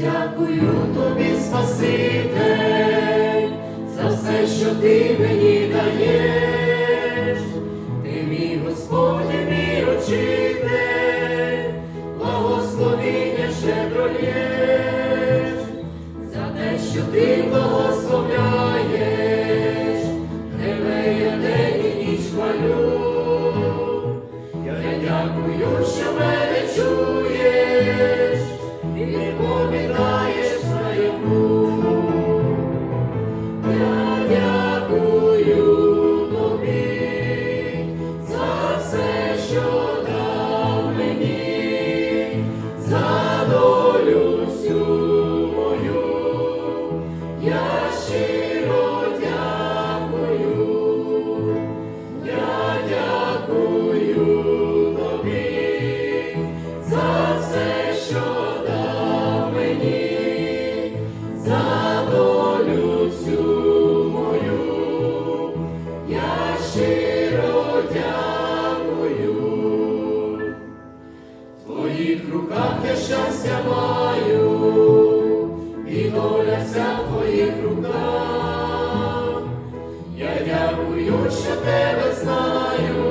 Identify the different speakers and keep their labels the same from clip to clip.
Speaker 1: дякую тобі, Спаситель, за все, що ти мені даєш. твоїх руках, я дякую, що тебе знаю,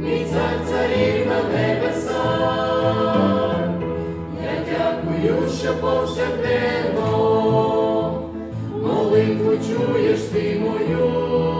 Speaker 1: мій цар царів на небесах, я дякую, що повсякденно молитву чуєш ти мою.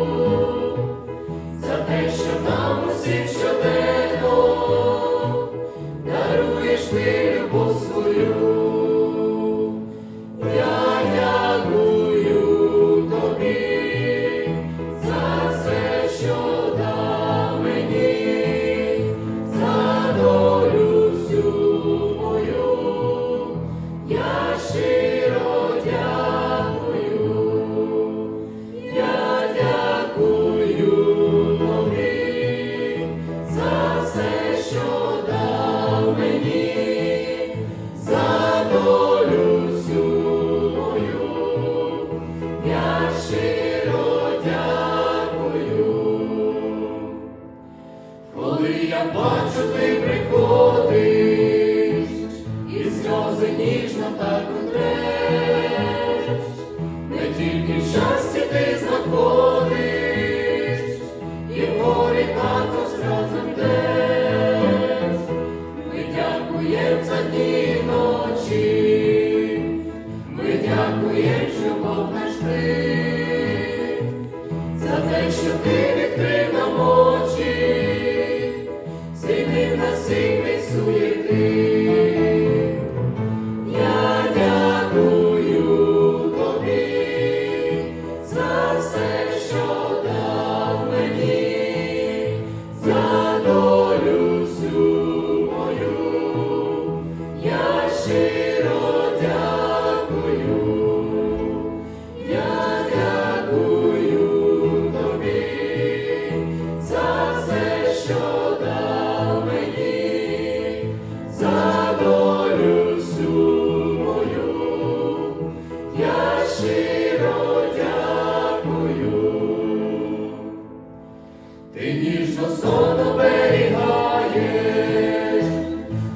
Speaker 1: ти ніжно сон оберігаєш,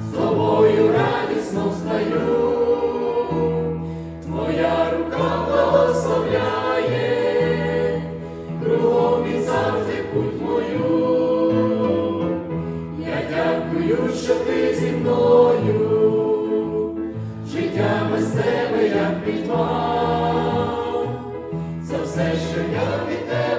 Speaker 1: з тобою радісно встаю, твоя рука благословляє, кругом і завжди путь мою. Я дякую, що ти зі мною, життя без тебе, як пітьма, за все, що я від тебе.